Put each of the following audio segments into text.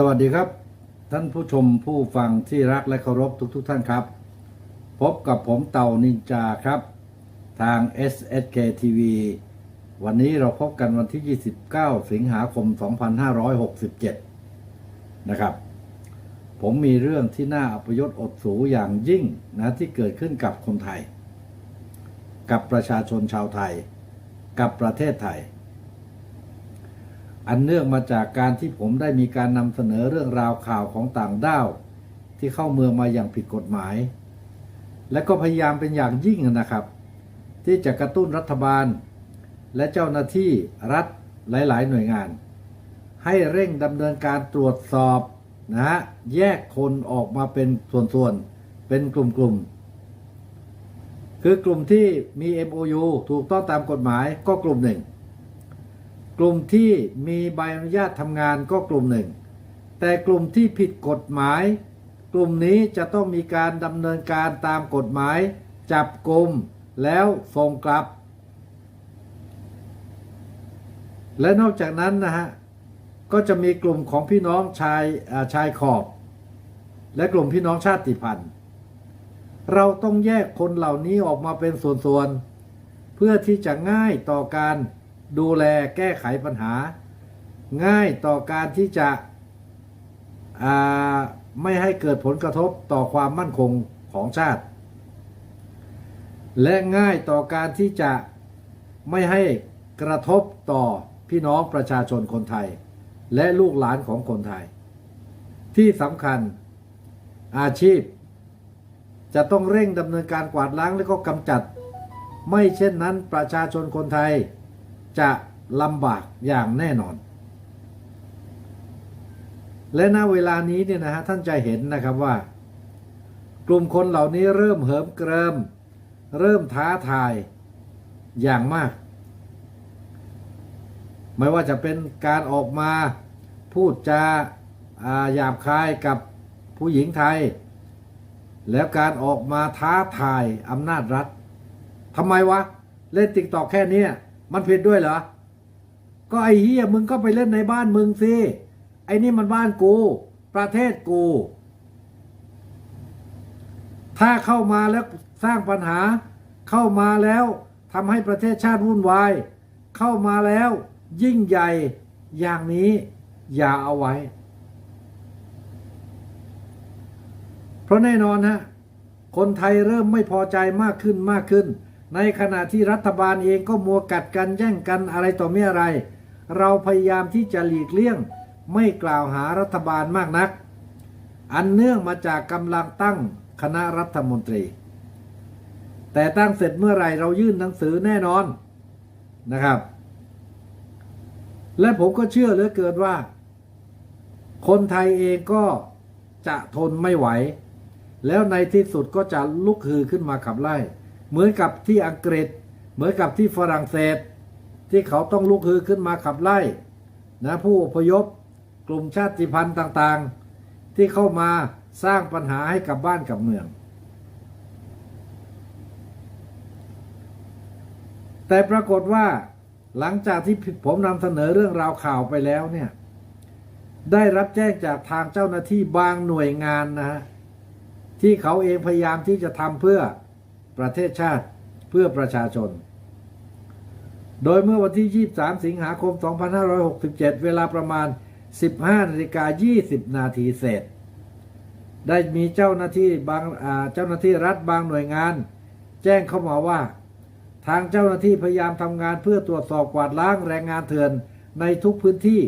สวัสดีครับ ท่านผู้ชมผู้ฟังที่รักและเคารพทุกๆทท่านครับ พบกับผมเต่านินจาครับ ทาง SSK TV วันนี้เราพบกันวันที่ 29 สิงหาคม 2567 นะครับ ผมมีเรื่องที่น่าอัปยศอดสูอย่างยิ่งนะที่เกิดขึ้นกับคนไทย กับประชาชนชาวไทย กับประเทศไทย อันเนื่องมาจากการที่ผมได้มีการนำเสนอเรื่องราวข่าวของต่างด้าว ที่เข้าเมืองมาอย่างผิดกฎหมาย และก็พยายามเป็นอย่างยิ่งนะครับ ที่จะกระตุ้นรัฐบาล และเจ้าหน้าที่รัฐหลาย ๆ หน่วยงาน ให้เร่งดำเนินการตรวจสอบนะฮะแยกคนออกมาเป็นส่วนๆ เป็นกลุ่มๆ คือกลุ่มที่มี MOU ถูกต้องตามกฎหมายก็กลุ่มหนึ่ง กลุ่มที่มีใบอนุญาตทำงานก็กลุ่มหนึ่ง แต่กลุ่มที่ผิดกฎหมาย กลุ่มนี้จะต้องมีการดำเนินการตามกฎหมาย จับกลุ่มแล้วส่งกลับ และนอกจากนั้นนะฮะก็จะมีกลุ่มของพี่น้องชายชายขอบ และกลุ่มพี่น้องชาติพันธุ์เราต้องแยกคนเหล่านี้ออกมาเป็นส่วนๆเพื่อที่จะง่ายต่อการ ดูแลแก้ไขปัญหา ง่ายต่อการที่จะไม่ให้เกิดผลกระทบต่อความมั่นคงของชาติ และง่ายต่อการที่จะไม่ให้กระทบต่อพี่น้องประชาชนคนไทย และลูกหลานของคนไทย ที่สำคัญอาชีพ จะต้องเร่งดำเนินการกวาดล้างและก็กำจัด ไม่เช่นนั้นประชาชนคนไทย จะลำบากอย่างแน่นอน และณเวลานี้เนี่ยนะฮะท่านจะเห็นนะครับว่า กลุ่มคนเหล่านี้เริ่มเหิมเกริม เริ่มท้าทายอย่างมาก ไม่ว่าจะเป็นการออกมาพูดจาหยาบคายกับผู้หญิงไทย แล้วการออกมาท้าทายอำนาจรัฐทำไมวะ เล่นติ๊กตอกแค่เนี้ย มันผิดด้วยเหรอ ก็ไอ้เฮียมึงก็ไปเล่นในบ้านมึงสิไอ้นี่มันบ้านกู ประเทศกู ถ้าเข้ามาแล้วสร้างปัญหา เข้ามาแล้วทำให้ประเทศชาติวุ่นวาย เข้ามาแล้วยิ่งใหญ่อย่างนี้อย่าเอาไว้ เพราะแน่นอนฮะคนไทยเริ่มไม่พอใจมากขึ้นมากขึ้น ในขณะที่รัฐบาลเองก็มัวกัดกันแย่งกันอะไรต่อไม่อะไร เราพยายามที่จะหลีกเลี่ยงไม่กล่าวหารัฐบาลมากนัก อันเนื่องมาจากกำลังตั้งคณะรัฐมนตรี แต่ตั้งเสร็จเมื่อไรเรายื่นหนังสือแน่นอนนะครับ และผมก็เชื่อเหลือเกินว่า คนไทยเองก็จะทนไม่ไหว แล้วในที่สุดก็จะลุกฮือขึ้นมาขับไล่ เหมือนกับที่อังกฤษ เหมือนกับที่ฝรั่งเศส ที่เขาต้องลุกฮือขึ้นมาขับไล่นะผู้อพยพกลุ่มชาติพันธุ์ต่างๆ ที่เข้ามาสร้างปัญหาให้กับบ้านกับเมือง แต่ปรากฏว่าหลังจากที่ผมนำเสนอเรื่องราวข่าวไปแล้วเนี่ยได้รับแจ้งจากทางเจ้าหน้าที่บางหน่วยงานนะฮะที่เขาเองพยายามที่จะทำเพื่อ ประเทศชาติเพื่อประชาชน โดยเมื่อวันที่ 23 สิงหาคม 2567 เวลาประมาณ 15นาฬิกา20 นาทีเศษ ได้มีเจ้าหน้าที่บางเจ้าหน้าที่รัฐบางหน่วยงาน แจ้งเข้ามาว่า ทางเจ้าหน้าที่พยายามทำงานเพื่อตรวจสอบกวาดล้างแรงงานเถื่อนในทุกพื้นที่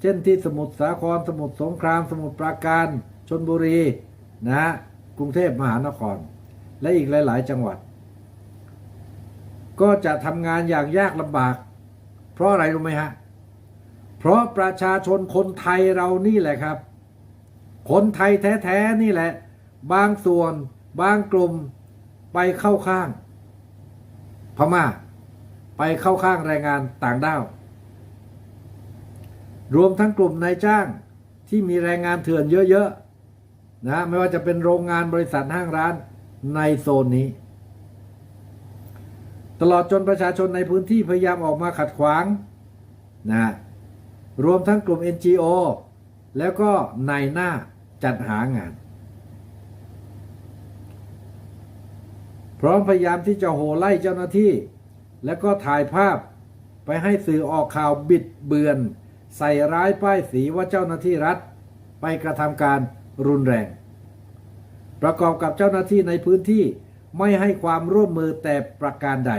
เช่นที่สมุทรสาคร สมุทรสงคราม สมุทรปราการ ชนบุรี นะ กรุงเทพมหานคร และอีกหลาย ๆ จังหวัด ก็จะทำงานอย่างยากลำบาก เพราะอะไรรู้ไหมฮะ เพราะประชาชนคนไทยเรานี่แหละครับ คนไทยแท้ ๆ นี่แหละ บางส่วน บางกลุ่มไปเข้าข้าง พม่า ไปเข้าข้างแรงงานต่างด้าว รวมทั้งกลุ่มนายจ้างที่มีแรงงานเถื่อนเยอะ ๆ นะไม่ว่าจะเป็นโรงงานบริษัทห้างร้าน ในโซนนี้ ตลอดจนประชาชนในพื้นที่พยายามออกมาขัดขวางนะรวมทั้งกลุ่ม NGO แล้วก็นายหน้าจัดหางาน พร้อมพยายามที่จะโห่ไล่เจ้าหน้าที่ แล้วก็ถ่ายภาพไปให้สื่อออกข่าวบิดเบือน ใส่ร้ายป้ายสีว่าเจ้าหน้าที่รัฐ ไปกระทำการรุนแรง ประกอบกับเจ้าหน้าที่ในพื้นที่ไม่ให้ความร่วมมือแต่ประการใด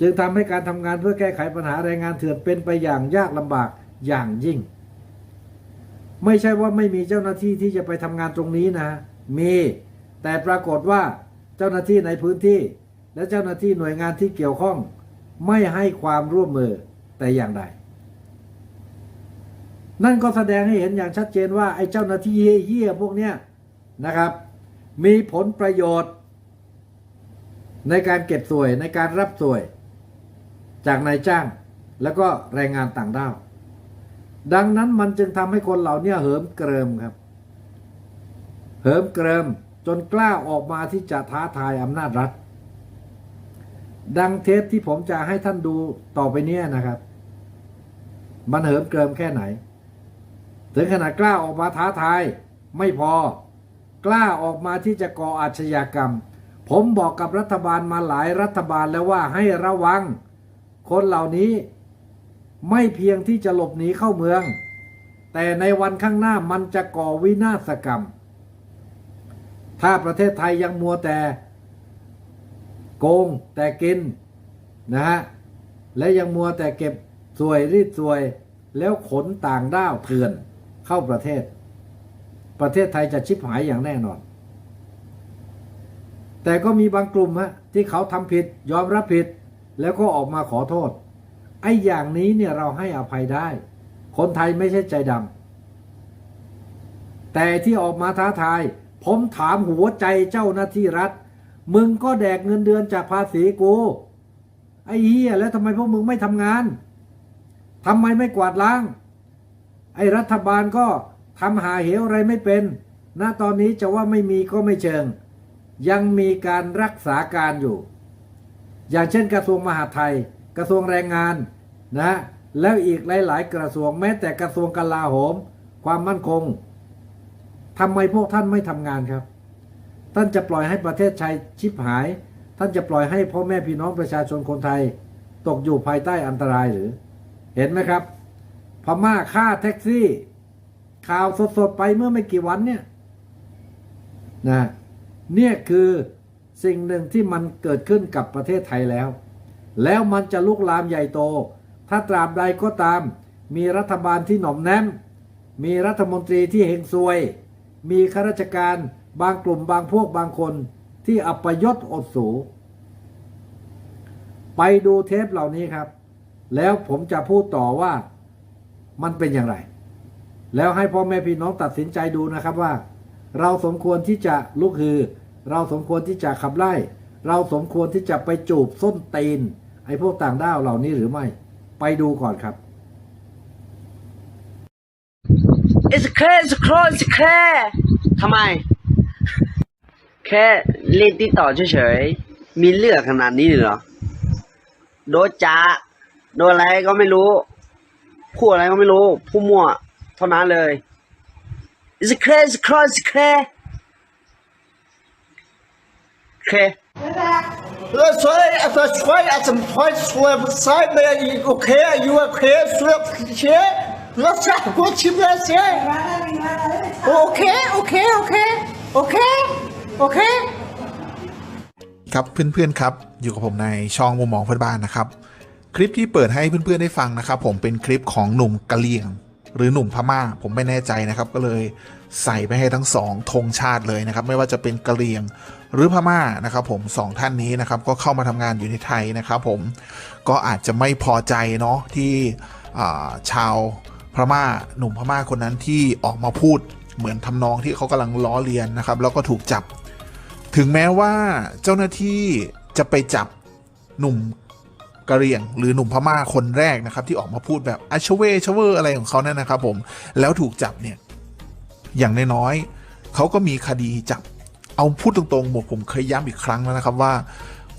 จึงทำให้การทำงานเพื่อแก้ไขปัญหาแรงงานเถื่อนเป็นไปอย่างยากลำบากอย่างยิ่ง ไม่ใช่ว่าไม่มีเจ้าหน้าที่ที่จะไปทำงานตรงนี้นะ มีแต่ปรากฏว่าเจ้าหน้าที่ในพื้นที่ และเจ้าหน้าที่หน่วยงานที่เกี่ยวข้อง ไม่ให้ความร่วมมือแต่อย่างใด นั่นก็แสดงให้เห็นอย่างชัดเจนว่าไอ้เจ้าหน้าที่เหี้ยพวกเนี้ยนะครับ มีผลประโยชน์ ในการเก็บสวยในการรับสวย จากนายจ้างแล้วก็แรงงานต่างด้าว ดังนั้นมันจึงทำให้คนเหล่านี้เหิมเกริมครับ เหิมเกริมจนกล้าออกมาที่จะท้าทายอำนาจรัฐ ดังเทปที่ผมจะให้ท่านดูต่อไปเนี้ยนะครับ มันเหิมเกริมแค่ไหน ถึงขนาดกล้าออกมาท้าทายไม่พอ กล้าออกมาที่จะก่ออาชญากรรม ผมบอกกับรัฐบาลมาหลายรัฐบาลแล้วว่าให้ระวัง คนเหล่านี้ไม่เพียงที่จะหลบหนีเข้าเมือง แต่ในวันข้างหน้ามันจะก่อวินาศกรรม ถ้าประเทศไทยยังมัวแต่โกงแต่กินนะฮะ และยังมัวแต่เก็บสวยรีดสวย แล้วขนต่างด้าวเถื่อนเข้าประเทศ ประเทศไทยจะชิบหายอย่างแน่นอน แต่ก็มีบางกลุ่มฮะที่เขาทำผิดยอมรับผิด แล้วก็ออกมาขอโทษ ไอ้อย่างนี้เนี่ยเราให้อภัยได้ คนไทยไม่ใช่ใจดำแต่ที่ออกมาท้าทาย ผมถามหัวใจเจ้าหน้าที่รัฐ มึงก็แดกเงินเดือนจากภาษีกูไอ้เหี้ยแล้วทำไมพวกมึงไม่ทำงานทำไมไม่กวาดล้าง ไอ้รัฐบาลก็ ทำหาเหวอะไรไม่เป็น ณ ตอนนี้จะว่าไม่มีก็ไม่เชิง ยังมีการรักษาการอยู่ อย่างเช่นกระทรวงมหาดไทย กระทรวงแรงงานนะ แล้วอีกหลาย ๆ กระทรวงแม้แต่กระทรวงกลาโหม ความมั่นคงทำไมพวกท่านไม่ทำงานครับ ท่านจะปล่อยให้ประเทศไทยชิบหาย ท่านจะปล่อยให้พ่อแม่พี่น้องประชาชนคนไทย ตกอยู่ภายใต้อันตรายหรือ เห็นไหมครับ พม่าฆ่าแท็กซี่ ข่าวสดๆไปเมื่อไม่กี่วันเนี่ยนะเนี่ยคือสิ่งหนึ่งที่มันเกิดขึ้นกับประเทศไทยแล้ว แล้วมันจะลุกลามใหญ่โต ถ้าตราบใดก็ตาม มีรัฐบาลที่หน่อมแนมมีรัฐมนตรีที่เฮงซวย มีข้าราชการบางกลุ่มบางพวกบางคนที่อัปยศอดสู ไปดูเทปเหล่านี้ครับ แล้วผมจะพูดต่อว่ามันเป็นอย่างไร แล้วให้พ่อแม่พี่น้องตัดสินใจดูนะครับว่า เราสมควรที่จะลุกฮือ เราสมควรที่จะขับไล่ เราสมควรที่จะไปจูบส้นตีน ไอ้พวกต่างด้าวเหล่านี้หรือไม่ ไปดูก่อนครับ It's clear, it's clear, it's clear ทำไม แค่เล่นติดต่อเฉยๆมีเลือกขนาดนี้เลยเหรอ โดนจ้าโดนอะไรก็ไม่รู้พูดอะไรก็ไม่รู้พูดมั่ว ท่านั้นเลย is it clear is it clear is it clear clear เราสวยอาจจยช่วยอาจจะช่วยช่วยสายไปโอเคอยู่โอเคช่วยเชื่อเราจะกูชิมเลยเชื่อโอเคโอเคโอเคโอเคโอเคครับเพื่อนๆครับอยู่กับผมในช่องมุมมองเพื่อนบ้านนะครับ คลิปที่เปิดให้เพื่อนๆได้ฟังนะครับ ผมเป็นคลิปของหนุ่มกะเลียง หรือหนุ่มพม่าผมไม่แน่ใจนะครับ ก็เลยใส่ไปให้ทั้งสองธงชาติเลยนะครับ ไม่ว่าจะเป็นกะเหรี่ยงหรือพม่านะครับผมสองท่านนี้นะครับก็เข้ามาทำงานอยู่ในไทยนะครับ ผมก็อาจจะไม่พอใจเนาะที่ชาวพม่าหนุ่มพม่าคนนั้นที่ออกมาพูดเหมือนทำนองที่เขากำลังล้อเลียนนะครับ แล้วก็ถูกจับ ถึงแม้ว่าเจ้าหน้าที่จะไปจับหนุ่ม กะเหรี่ยง หรือหนุ่มพม่าคนแรกนะครับ ที่ออกมาพูดแบบอัชเวชเวอร์อะไรของเขาเนั่นนะครับ ผมแล้วถูกจับเนี่ยอย่างน้อยๆเขาก็มีคดีจับ เอาพูดตรงๆผมผมเคยย้ำอีกครั้งแล้วนะครับว่า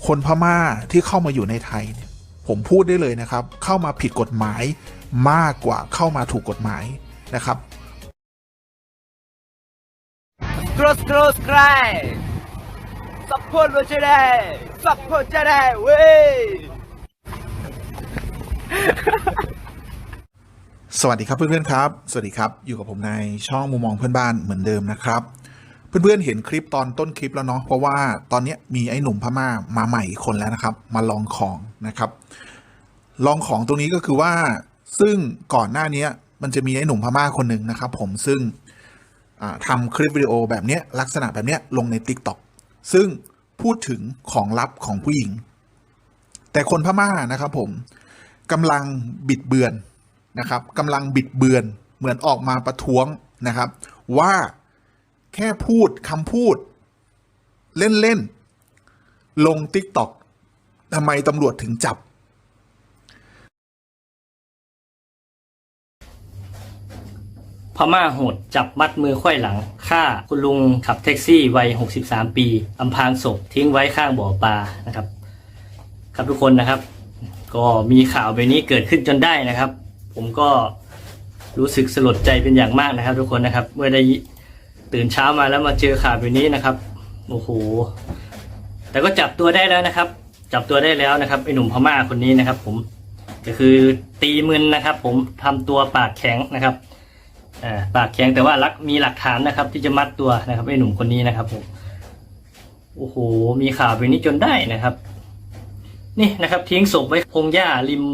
คนพม่าที่เข้ามาอยู่ในไทยเนี่ยผมพูดได้เลยนะครับ เข้ามาผิดกฎหมายมากกว่าเข้ามาถูกกฎหมายนะครับ scroll scroll subscribe สับพดจะได้สับพดจะได้เว้ย สวัสดีครับเพื่อนๆครับ สวัสดีครับ อยู่กับผมในช่องมุมมองเพื่อนบ้านเหมือนเดิมนะครับ เพื่อนๆเห็นคลิปตอนต้นคลิปแล้วเนาะเพราะว่าตอนนี้มีไอ้หนุ่มพม่ามาใหม่อีกคนแล้วนะครับ มาลองของนะครับ ลองของตรงนี้ก็คือว่าซึ่งก่อนหน้านี้มันจะมีไอ้หนุ่มพม่าคนหนึ่งนะครับ ผมซึ่งอ่าทำคลิปวิดีโอแบบนี้ลักษณะแบบนี้ลงใน Tik t o อกซึ่งพูดถึงของลับของผู้หญิง แต่คนพม่านะครับผม กำลังบิดเบือนนะครับกำลังบิดเบือนเหมือนออกมาประท้วงนะครับ ว่าแค่พูดคำพูด เล่นๆลง Tik t o อกทำไมตำรวจถึงจับ พม่าโหดจับมัดมือไขว้หลังฆ่าคุณลุงขับแท็กซี่วัย 63 ปีอำพรางศพทิ้งไว้ข้างบ่อปลานะครับ ครับทุกคนนะครับ ก็มีข่าวแบบนี้เกิดขึ้นจนได้นะครับ ผมก็รู้สึกสลดใจเป็นอย่างมากนะครับ ทุกคนนะครับเมื่อได้ตื่นเช้ามาแล้วมาเจอข่าวแบบนี้นะครับโอ้โหแต่ก็จับตัวได้แล้วนะครับ จับตัวได้แล้วนะครับไอ้หนุ่มพม่าคนนี้นะครับ ผมก็คือตีมึนนะครับ ผมทำตัวปากแข็งนะครับอปากแข็งแต่ว่ารักมีหลักฐานนะครับ ที่จะมัดตัวนะครับไอ้หนุ่มคนนี้นะครับผมโอ้โหมีข่าวแบบนี้จนได้นะครับ นี่นะครับทิ้งศพไว้พงหญ้าริม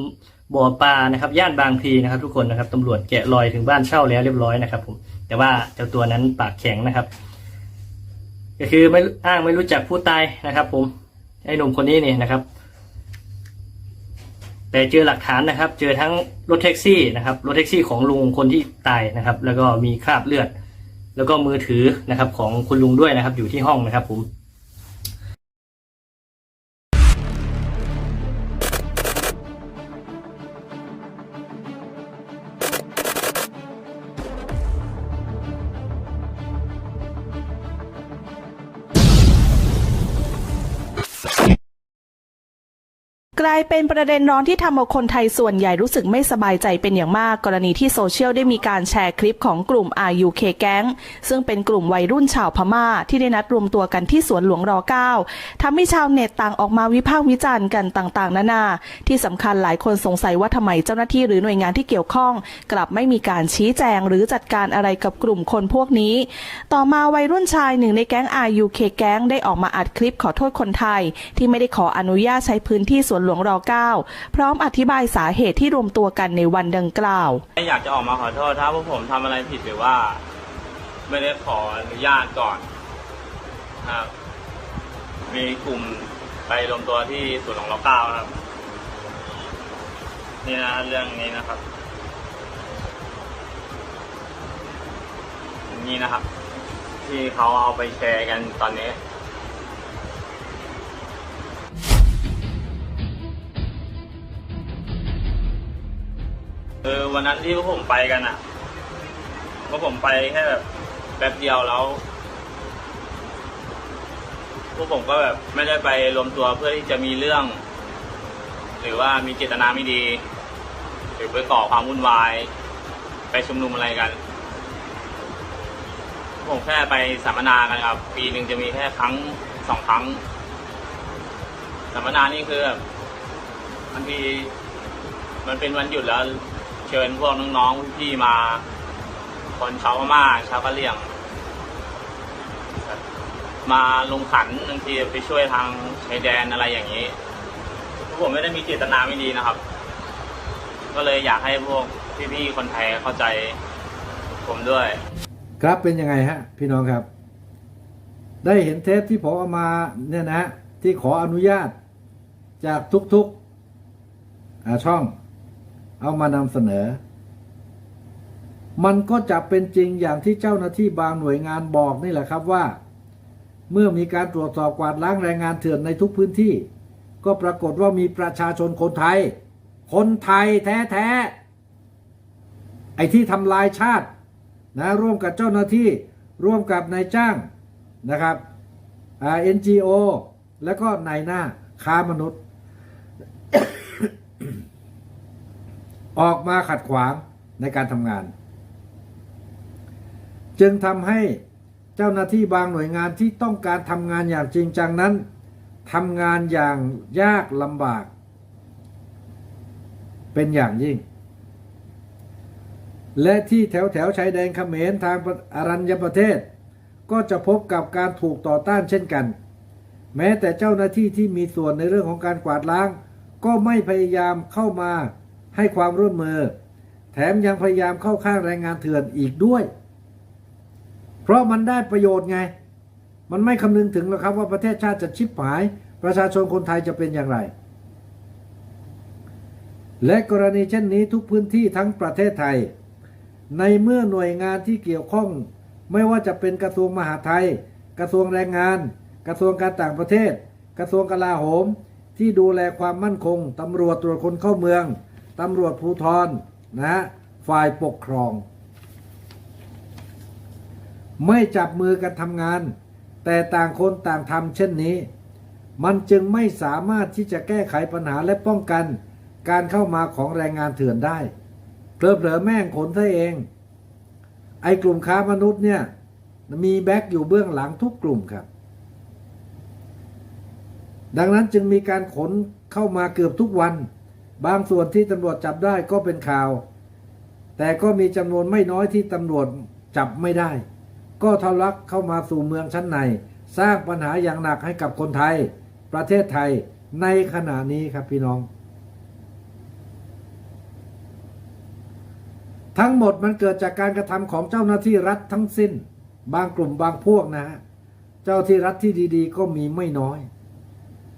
บ่อปลานะครับย่านบางพลีนะครับทุกคนนะครับตำรวจแกะรอยถึงบ้านเช่าแล้วเรียบร้อยนะครับผมแต่ว่าเจ้าตัวนั้นปากแข็งนะครับ ก็คือไม่อ้างไม่รู้จักผู้ตายนะครับ ผมไอ้หนุ่มคนนี้นี่นะครับ แต่เจอหลักฐานนะครับ เจอทั้งรถแท็กซี่นะครับรถแท็กซี่ของลุงคนที่ตายนะครับ แล้วก็มีคราบเลือด แล้วก็มือถือนะครับ ของคุณลุงด้วยนะครับ อยู่ที่ห้องนะครับ ผมายเป็นประเด็นร้อนที่ทำเอาคนไทยส่วนใหญ่รู้สึกไม่สบายใจเป็นอย่างมาก กรณีที่โซเชียลได้มีการแชร์คลิปของกลุ่ม RUK แก๊งซึ่งเป็นกลุ่มวัยรุ่นชาวพม่า ที่ได้นัดรวมตัวกันที่สวนหลวงร9ทำให้ชาวเน็ตต่างออกมาวิพากษ์วิจารณ์กันต่างๆ นานา ที่สำคัญหลายคนสงสัยว่าทำไมเจ้าหน้าที่หรือหน่วยงานที่เกี่ยวข้อง กลับไม่มีการชี้แจงหรือจัดการอะไรกับกลุ่มคนพวกนี้ ต่อมาวัยรุ่นชายหนึ่งในแก๊ง RUK แก๊งได้ออกมาอัดคลิปขอโทษคนไทย ที่ไม่ได้ขออนุญาตใช้พื้นที่สวนหลวงร9 พร้อมอธิบายสาเหตุที่รวมตัวกันในวันดังกล่าว อยากจะออกมาขอโทษถ้าพวกผมทำอะไรผิดหรือว่า ไม่ได้ขออนุญาตก่อนครับ มีกลุ่มไปรวมตัวที่ศูนย์ของราเก้าครับ นี่นะเรื่องนี้นะครับ นี่นะครับ ที่เขาเอาไปแชร์กันตอนนี้ เออวันนั้นที่พวกผมไปกันอะพวกผมไปแค่แบบแป๊บเดียวแล้วพวกผมก็แบบไม่ได้ไปรวมตัวเพื่อที่จะมีเรื่อง หรือว่ามีเจตนาไม่ดี หรือไปก่อความวุ่นวาย ไปชุมนุมอะไรกันพวกผมแค่ไปสัมมนากันครับ ปีหนึ่งจะมีแค่ครั้งสองครั้ง สัมมนานี่คือแบบบางทีมันเป็นวันหยุดแล้ว เชิญพวกน้องๆพี่ๆมา คนชาวพม่าชาวกะเหรี่ยง มาลงขันบางทีไปช่วยทางชายแดนอะไรอย่างนี้พวกผมไม่ได้มีเจตนาไม่ดีนะครับ ก็เลยอยากให้พวกพี่ๆคนไทยเข้าใจผมด้วย ครับเป็นยังไงฮะ พี่น้องครับ ได้เห็นเทปที่ผมเอามาเนี่ยนะที่ขออนุญาตจากทุกๆช่อง เอามานำเสนอ มันก็จะเป็นจริงอย่างที่เจ้าหน้าที่บางหน่วยงานบอกนี่แหละครับว่า เมื่อมีการตรวจสอบกวาดล้างแรงงานเถื่อนในทุกพื้นที่ ก็ปรากฏว่ามีประชาชนคนไทย คนไทยแท้ๆไอ้ที่ทำลายชาตินะร่วมกับเจ้าหน้าที่ร่วมกับนายจ้างนะครับอ่า NGO แล้วก็นายหน้าค้ามนุษย์ ออกมาขัดขวางในการทำงาน จึงทำให้เจ้าหน้าที่บางหน่วยงานที่ต้องการทำงานอย่างจริงจังนั้นทำงานอย่างยากลำบาก เป็นอย่างยิ่ง และที่แถวแถวชายแดนเขมรทางอรัญญประเทศ ก็จะพบกับการถูกต่อต้านเช่นกัน แม้แต่เจ้าหน้าที่ที่มีส่วนในเรื่องของการกวาดล้าง ก็ไม่พยายามเข้ามา ให้ความร่วมมือ แถมยังพยายามเข้าข้างแรงงานเถื่อนอีกด้วย เพราะมันได้ประโยชน์ไง มันไม่คำนึงถึงหรอกครับว่าประเทศชาติจะชิบหาย ประชาชนคนไทยจะเป็นอย่างไร และกรณีเช่นนี้ทุกพื้นที่ทั้งประเทศไทย ในเมื่อหน่วยงานที่เกี่ยวข้อง ไม่ว่าจะเป็นกระทรวงมหาดไทย กระทรวงแรงงาน กระทรวงการต่างประเทศ กระทรวงกลาโหมที่ดูแลความมั่นคง ตำรวจตรวจคนเข้าเมือง ตำรวจภูธรนะฝ่ายปกครอง ไม่จับมือกันทำงาน แต่ต่างคนต่างทำเช่นนี้ มันจึงไม่สามารถที่จะแก้ไขปัญหาและป้องกัน การเข้ามาของแรงงานเถื่อนได้เพลอเผลอๆแม่งขนซะเอง ไอ้กลุ่มค้ามนุษย์เนี่ย มีแบ็กอยู่เบื้องหลังทุกกลุ่มครับ ดังนั้นจึงมีการขนเข้ามาเกือบทุกวัน บางส่วนที่ตำรวจจับได้ก็เป็นข่าว แต่ก็มีจำนวนไม่น้อยที่ตำรวจจับไม่ได้ ก็ทะลักเข้ามาสู่เมืองชั้นใน สร้างปัญหาอย่างหนักให้กับคนไทย ประเทศไทยในขณะนี้ครับพี่น้อง ทั้งหมดมันเกิดจากการกระทำของเจ้าหน้าที่รัฐทั้งสิ้น บางกลุ่มบางพวกนะฮะเจ้าที่รัฐที่ดีๆ ก็มีไม่น้อย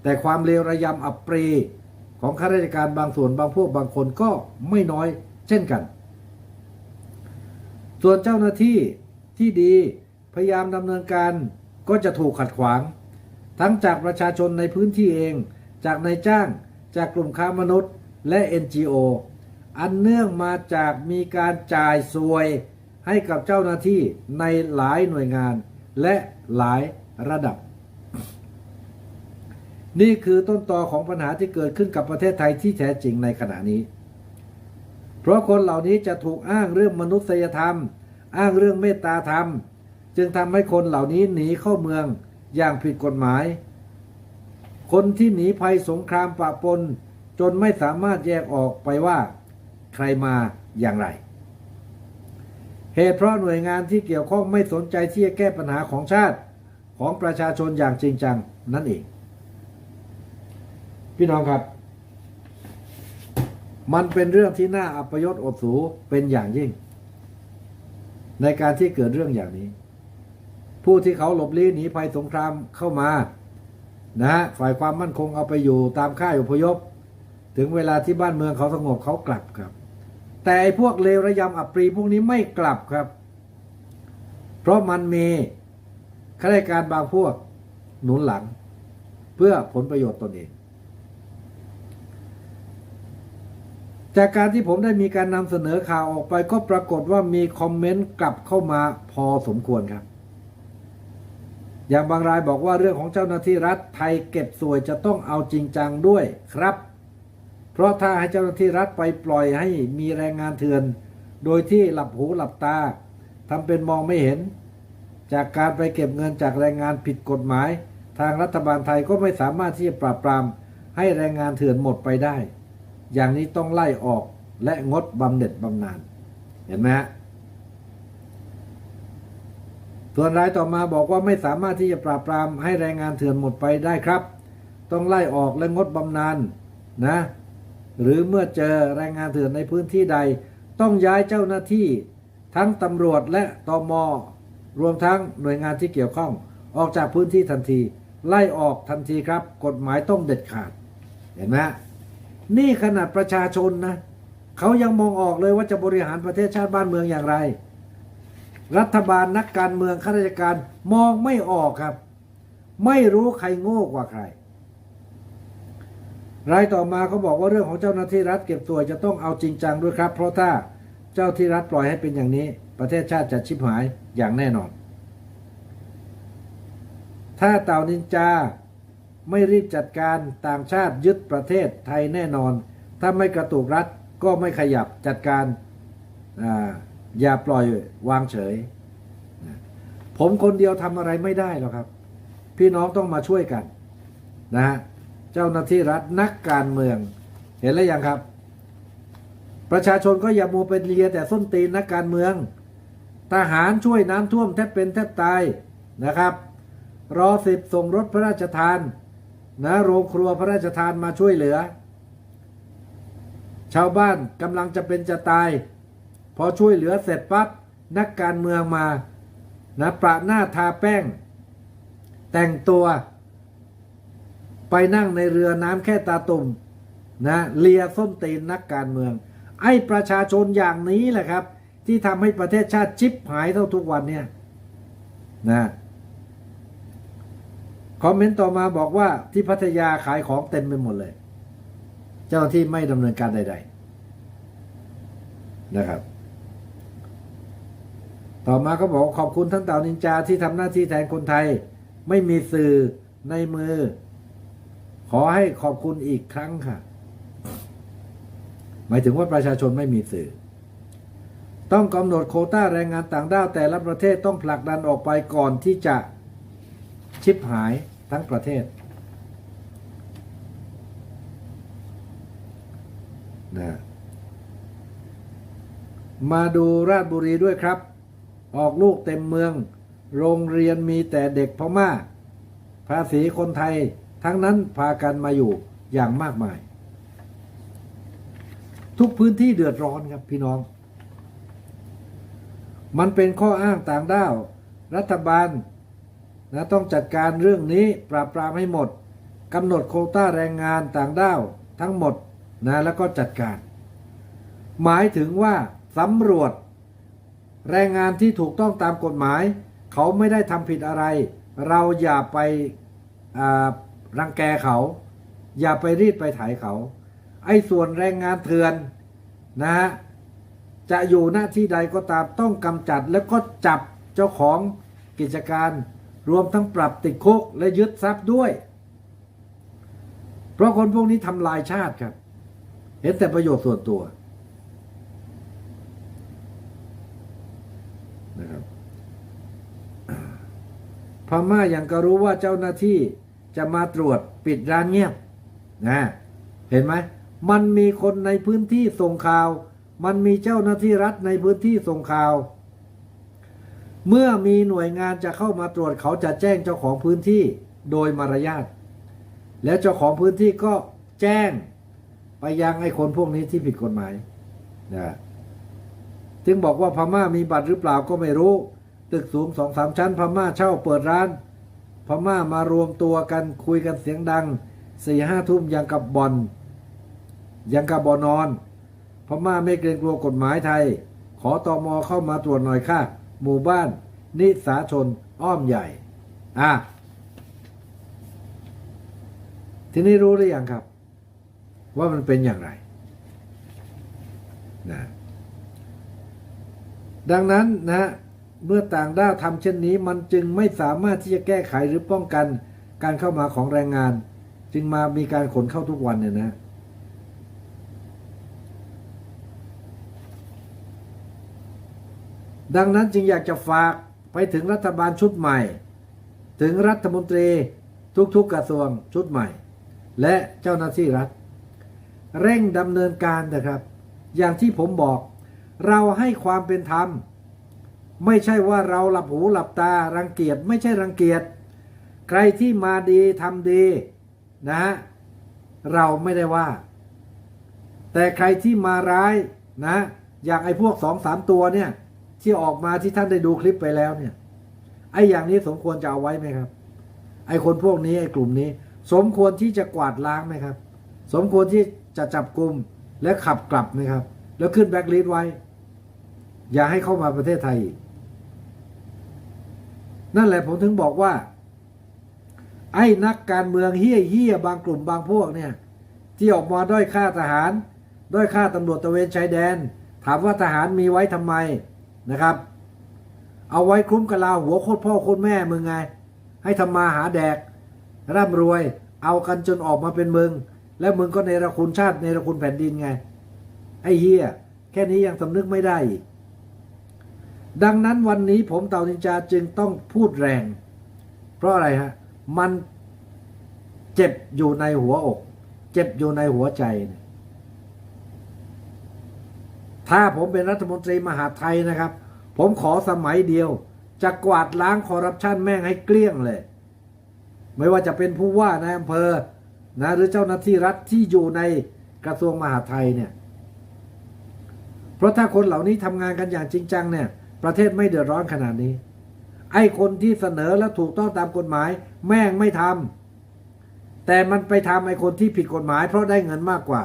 แต่ความเลวระยำอับปรี ของข้าราชการบางส่วนบางพวกบางคนก็ไม่น้อยเช่นกัน ส่วนเจ้าหน้าที่ที่ดีพยายามดำเนินการก็จะถูกขัดขวาง ทั้งจากประชาชนในพื้นที่เอง จากนายจ้าง จากกลุ่มค้ามนุษย์และ NGO อันเนื่องมาจากมีการจ่ายสวยให้กับเจ้าหน้าที่ในหลายหน่วยงานและหลายระดับ นี่คือต้นตอของปัญหาที่เกิดขึ้นกับประเทศไทยที่แท้จริงในขณะนี้ เพราะคนเหล่านี้จะถูกอ้างเรื่องมนุษยธรรม อ้างเรื่องเมตตาธรรม จึงทำให้คนเหล่านี้หนีเข้าเมืองอย่างผิดกฎหมาย คนที่หนีภัยสงครามปะปนจนไม่สามารถแยกออกไปว่า ใครมาอย่างไร เหตุเพราะหน่วยงานที่เกี่ยวข้องไม่สนใจที่จะแก้ปัญหาของชาติของประชาชนอย่างจริงจังนั่นเอง พี่น้องครับ มันเป็นเรื่องที่น่าอัปยศอดสูเป็นอย่างยิ่ง ในการที่เกิดเรื่องอย่างนี้ ผู้ที่เขาหลบลี้หนีภัยสงครามเข้ามานะฮะฝ่ายความมั่นคงเอาไปอยู่ตามค่ายอพยพ ถึงเวลาที่บ้านเมืองเขาสงบเขากลับครับ แต่ไอ้พวกเลวระยำอับปรีพวกนี้ไม่กลับครับ เพราะมันมีข้าราชการบางพวกหนุนหลัง เพื่อผลประโยชน์ตนเอง จากการที่ผมได้มีการนำเสนอข่าวออกไปก็ปรากฏว่ามีคอมเมนต์กลับเข้ามาพอสมควรครับ อย่างบางรายบอกว่าเรื่องของเจ้าหน้าที่รัฐไทยเก็บสวยจะต้องเอาจริงจังด้วยครับ เพราะถ้าให้เจ้าหน้าที่รัฐไปปล่อยให้มีแรงงานเถื่อน โดยที่หลับหูหลับตาทำเป็นมองไม่เห็น จากการไปเก็บเงินจากแรงงานผิดกฎหมาย ทางรัฐบาลไทยก็ไม่สามารถที่จะปราบปรามให้แรงงานเถื่อนหมดไปได้ อย่างนี้ต้องไล่ออกและงดบำเหน็จบำนาญเห็นไหมฮะส่วนรายต่อมาบอกว่าไม่สามารถที่จะปราบปรามให้แรงงานเถื่อนหมดไปได้ครับ ต้องไล่ออกและงดบำนาญนะ หรือเมื่อเจอแรงงานเถื่อนในพื้นที่ใด ต้องย้ายเจ้าหน้าที่ ทั้งตำรวจและตอมรวมทั้งหน่วยงานที่เกี่ยวข้อง ออกจากพื้นที่ทันที ไล่ออกทันทีครับ กฎหมายต้องเด็ดขาด เห็นไหม นี่ขนาดประชาชนนะเขายังมองออกเลยว่าจะบริหารประเทศชาติบ้านเมืองอย่างไร รัฐบาลนักการเมืองข้าราชการมองไม่ออกครับ ไม่รู้ใครโง่กว่าใครรายต่อมาเขาบอกว่าเรื่องของเจ้าหน้าที่รัฐเก็บตัวจะต้องเอาจริงจังด้วยครับ เพราะถ้าเจ้าที่รัฐปล่อยให้เป็นอย่างนี้ ประเทศชาติจะชิบหายอย่างแน่นอน ถ้าเต่านินจา ไม่รีบจัดการต่างชาติยึดประเทศไทยแน่นอน ถ้าไม่กระตุกรัฐก็ไม่ขยับจัดการออย่าปล่อยวางเฉย ผมคนเดียวทำอะไรไม่ได้หรอกครับ พี่น้องต้องมาช่วยกันนะฮะเจ้าหน้าที่รัฐนักการเมือง เห็นแล้วยังครับ ประชาชนก็อย่ามัวเป็นเลียแต่ส้นตีนนักการเมือง ทหารช่วยน้ำท่วมแทบเป็นแทบตายนะครับ รอสิบส่งรถพระราชทาน นะโรงครัวพระราชทานมาช่วยเหลือ ชาวบ้านกำลังจะเป็นจะตาย พอช่วยเหลือเสร็จปั๊บนักการเมืองมานะประหน้าทาแป้ง แต่งตัว ไปนั่งในเรือน้ำแค่ตาตุ่มนะเลียส้นตีนนักการเมือง ไอ้ประชาชนอย่างนี้แหละครับ ที่ทำให้ประเทศชาติชิบหายเท่าทุกวันเนี่ยนะ คอมเมนต์ต่อมาบอกว่าที่พัทยาขายของเต็มไปหมดเลย เจ้าหน้าที่ไม่ดำเนินการใด ๆ นะครับ ต่อมาก็บอกขอบคุณท่านเต่านินจาที่ทำหน้าที่แทนคนไทย ไม่มีสื่อในมือ ขอให้ขอบคุณอีกครั้งค่ะ หมายถึงว่าประชาชนไม่มีสื่อ ต้องกำหนดโคต้าแรงงานต่างด้าวแต่ละประเทศต้องผลักดันออกไปก่อนที่จะชิบหาย ทั้งประเทศนะมาดูราชบุรีด้วยครับ ออกลูกเต็มเมือง โรงเรียนมีแต่เด็กพม่า ภาษีคนไทยทั้งนั้นพากันมาอยู่อย่างมากมาย ทุกพื้นที่เดือดร้อนครับพี่น้อง มันเป็นข้ออ้างต่างด้าว รัฐบาล นะต้องจัดการเรื่องนี้ปราบปรามให้หมดกำหนดโควต้าแรงงานต่างด้าวทั้งหมดนะแล้วก็จัดการ หมายถึงว่าสำรวจ แรงงานที่ถูกต้องตามกฎหมาย เขาไม่ได้ทำผิดอะไร เราอย่าไปารังแกเขา อย่าไปรีดไปไถเขา ไอ้ส่วนแรงงานเถื่อนนะฮะจะอยู่หน้าที่ใดก็ตามต้องกำจัดแล้วก็จับเจ้าของกิจการ รวมทั้งปรับติดคุกและยึดทรัพย์ด้วย เพราะคนพวกนี้ทำลายชาติครับ เห็นแต่ประโยชน์ส่วนตัวนะครับพม่าอย่างก็รู้ว่าเจ้าหน้าที่จะมาตรวจปิดร้านเงียบนะเห็นไหมมันมีคนในพื้นที่ส่งข่าว มันมีเจ้าหน้าที่รัฐในพื้นที่ส่งข่าว เมื่อมีหน่วยงานจะเข้ามาตรวจเขาจะแจ้งเจ้าของพื้นที่โดยมารยาทแล้วเจ้าของพื้นที่ก็แจ้งไปยังไอ้คนพวกนี้ที่ผิดกฎหมายนะถึงบอกว่าพม่ามีบัตรหรือเปล่าก็ไม่รู้ ตึกสูงสองสามชั้น พม่าเช่าเปิดร้าน พม่ามารวมตัวกันคุยกันเสียงดังสี่ห้าทุ่มยังกับบอลยังกับบอนอน พม่าไม่เกรงกลัวกฎหมายไทย ขอตอมอเข้ามาตรวจหน่อยค่ะ หมู่บ้าน นิสาชนอ้อมใหญ่ อะ ทีนี้รู้หรือยังครับ ว่ามันเป็นอย่างไรนะดังนั้นนะ เมื่อต่างด้าวทำเช่นนี้ มันจึงไม่สามารถที่จะแก้ไขหรือป้องกันการเข้ามาของแรงงาน จึงมามีการขนเข้าทุกวันเนี่ยนะ ดังนั้นจึงอยากจะฝากไปถึงรัฐบาลชุดใหม่ ถึงรัฐมนตรีทุกๆกระทรวงชุดใหม่ และเจ้าหน้าที่รัฐ เร่งดำเนินการนะครับ อย่างที่ผมบอก เราให้ความเป็นธรรม ไม่ใช่ว่าเราหลับหูหลับตารังเกียจไม่ใช่รังเกียจใครที่มาดีทำดีนะฮะเราไม่ได้ว่า แต่ใครที่มาร้ายนะ อย่างไอ้พวกสองสามตัวเนี่ย ที่ออกมาที่ท่านได้ดูคลิปไปแล้วเนี่ย ไอ้อย่างนี้สมควรจะเอาไว้ไหมครับ ไอ้คนพวกนี้ไอ้กลุ่มนี้ สมควรที่จะกวาดล้างไหมครับ สมควรที่จะจับกลุ่มและขับกลับไหมครับ แล้วขึ้นแบ็กลิสต์ไว้ อย่าให้เข้ามาประเทศไทยอีกนั่นแหละผมถึงบอกว่า ไอ้นักการเมืองเฮี้ยเฮี้ยบางกลุ่มบางพวกเนี่ย ที่ออกมาด้อยค่าทหาร ด้อยค่าตำรวจตะเวนชายแดน ถามว่าทหารมีไว้ทำไม นะครับ เอาไว้คุ้มกะลาหัวโคตรพ่อโคตรแม่มึงไง ให้ทำมาหาแดก ร่ำรวย เอากันจนออกมาเป็นมึง แล้วมึงก็ในระคุณชาติในระคุณแผ่นดินไง ไอ้เฮียแค่นี้ยังสำนึกไม่ได้ ดังนั้นวันนี้ผมเต่านินจาจึงต้องพูดแรง เพราะอะไรฮะ มันเจ็บอยู่ในหัวอก เจ็บอยู่ในหัวใจเนี่ย ถ้าผมเป็นรัฐมนตรีมหาไทยนะครับ ผมขอสมัยเดียว จะกวาดล้างคอร์รัปชันแม่งให้เกลี้ยงเลย ไม่ว่าจะเป็นผู้ว่าในอำเภอนะหรือเจ้าหน้าที่รัฐที่อยู่ในกระทรวงมหาไทยเนี่ย เพราะถ้าคนเหล่านี้ทำงานกันอย่างจริงจังเนี่ย ประเทศไม่เดือดร้อนขนาดนี้ ไอ้คนที่เสนอและถูกต้องตามกฎหมาย แม่งไม่ทำแต่มันไปทำไอ้คนที่ผิดกฎหมายเพราะได้เงินมากกว่า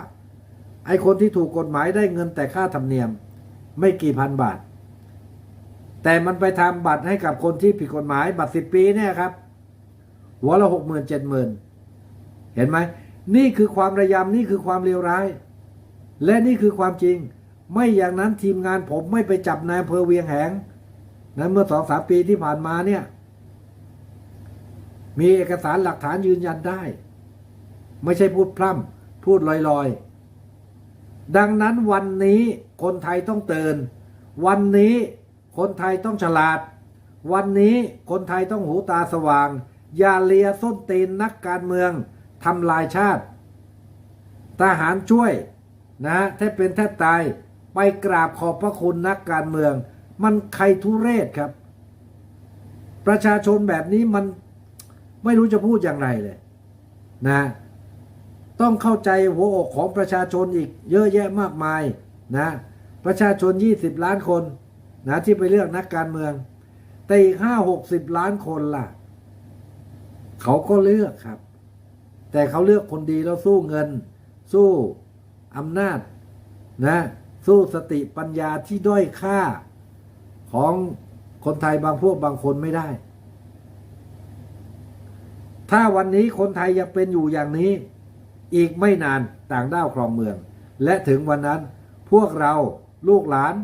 ไอ้คนที่ถูกกฎหมายได้เงินแต่ค่าธรรมเนียม ไม่กี่พันบาท แต่มันไปทำบัตรให้กับคนที่ผิดกฎหมายบัตรสิบปีเนี่ยครับ หัวละหกหมื่นเจ็ดหมื่นเห็นไหมนี่คือความระยำนี่คือความเลวร้าย และนี่คือความจริง ไม่อย่างนั้นทีมงานผมไม่ไปจับนายอำเภอเวียงแหงนะเมื่อสองสามปีที่ผ่านมาเนี่ย มีเอกสารหลักฐานยืนยันได้ ไม่ใช่พูดพร่ำพูดลอยๆ ดังนั้นวันนี้คนไทยต้องเตือนวันนี้คนไทยต้องฉลาด วันนี้คนไทยต้องหูตาสว่าง อย่าเลียส้นตีนนักการเมืองทำลายชาติ ทหารช่วยนะแทบเป็นแทบตายไปกราบขอบพระคุณนักการเมือง มันใครทุเรศครับ ประชาชนแบบนี้มันไม่รู้จะพูดอย่างไรเลย นะ ต้องเข้าใจหัวอกของประชาชนอีกเยอะแยะมากมายนะประชาชน 20 ล้านคนนะที่ไปเลือกนักการเมือง แต่อีกห้าหกสิบล้านคนล่ะ เขาก็เลือกครับ แต่เขาเลือกคนดีแล้วสู้เงิน สู้อำนาจนะสู้สติปัญญาที่ด้อยค่าของคนไทยบางพวกบางคนไม่ได้ ถ้าวันนี้คนไทยยังเป็นอยู่อย่างนี้ อีกไม่นานต่างด้าวครองเมือง และถึงวันนั้นพวกเราลูกหลาน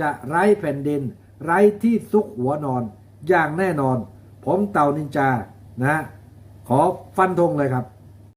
จะไร้แผ่นดิน ไร้ที่ซุกหัวนอน อย่างแน่นอน ผมเต่านินจานะ ขอฟันธงเลยครับ